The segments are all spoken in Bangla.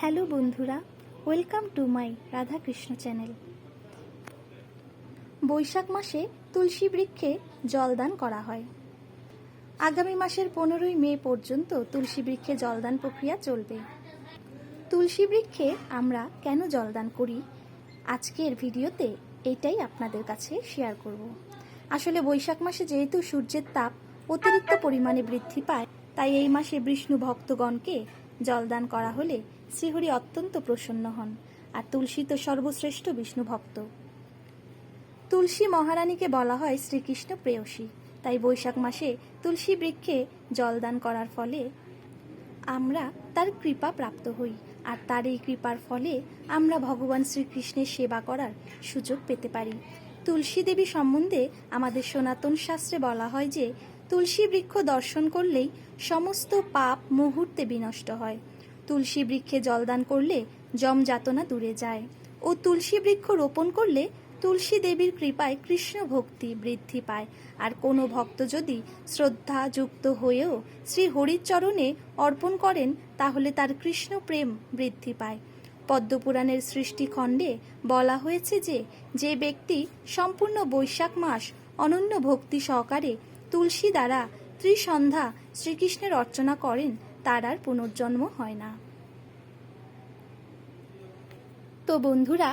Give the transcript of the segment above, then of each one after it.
হ্যালো বন্ধুরা, welcome to my Radhakrishna channel. Boishakh মাসে তুলসী বৃক্ষে জলদান করা হয়। আগামী মাসের পনেরোই মে পর্যন্ত তুলসী বৃক্ষে জলদান প্রক্রিয়া চলবে। তুলসী বৃক্ষে আমরা কেন জলদান করি? আজকের ভিডিওতে এটাই আপনাদের কাছে শেয়ার করব। আসলে বৈশাখ মাসে যেহেতু সূর্যের তাপ অতিরিক্ত পরিমাণে বৃদ্ধি পায় তাই এই মাসে বিষ্ণু ভক্তগণকে জলদান করা হলে শ্রীহরি অত্যন্ত প্রসন্ন হন, আর তুলসী তো সর্বশ্রেষ্ঠ বিষ্ণু ভক্ত। তুলসী মহারানীকে বলা হয় শ্রীকৃষ্ণ প্রেয়সী, তাই বৈশাখ মাসে তুলসী বৃক্ষে জলদান করার ফলে আমরা তার কৃপা প্রাপ্ত হই, আর তার এই কৃপার ফলে আমরা ভগবান শ্রীকৃষ্ণের সেবা করার সুযোগ পেতে পারি। তুলসী দেবী সম্বন্ধে আমাদের সনাতন শাস্ত্রে বলা হয় যে তুলসী বৃক্ষ দর্শন করলেই সমস্ত পাপ মুহূর্তে বিনষ্ট হয়। তুলসী বৃক্ষে জলদান করলে জম যাতনা দূরে যায় ও তুলসী বৃক্ষ রোপণ করলে তুলসী দেবীর কৃপায় কৃষ্ণ ভক্তি বৃদ্ধি পায়। আর কোনো ভক্ত যদি শ্রদ্ধা যুক্ত হয়েও শ্রী হরির চরণে অর্পণ করেন, তাহলে তার কৃষ্ণ প্রেম বৃদ্ধি পায়। পদ্মপুরাণের সৃষ্টিখণ্ডে বলা হয়েছে যে যে ব্যক্তি সম্পূর্ণ বৈশাখ মাস অনন্য ভক্তি সহকারে তুলসী দ্বারা ত্রিসন্ধ্যা শ্রীকৃষ্ণের অর্চনা করেন, তার আর পুনর্জন্ম হয় না। তো বন্ধুরা,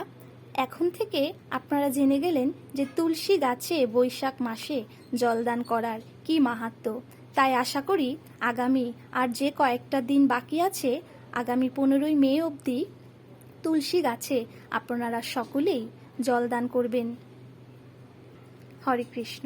এখন থেকে আপনারা জেনে গেলেন যে তুলসী গাছে বৈশাখ মাসে জলদান করার কি মাহাত্ম। তাই আশা করি আগামী আর যে কয়েকটা দিন বাকি আছে, আগামী পনেরোই মে অবধি তুলসী গাছে আপনারা সকলেই জলদান করবেন। হরে কৃষ্ণ।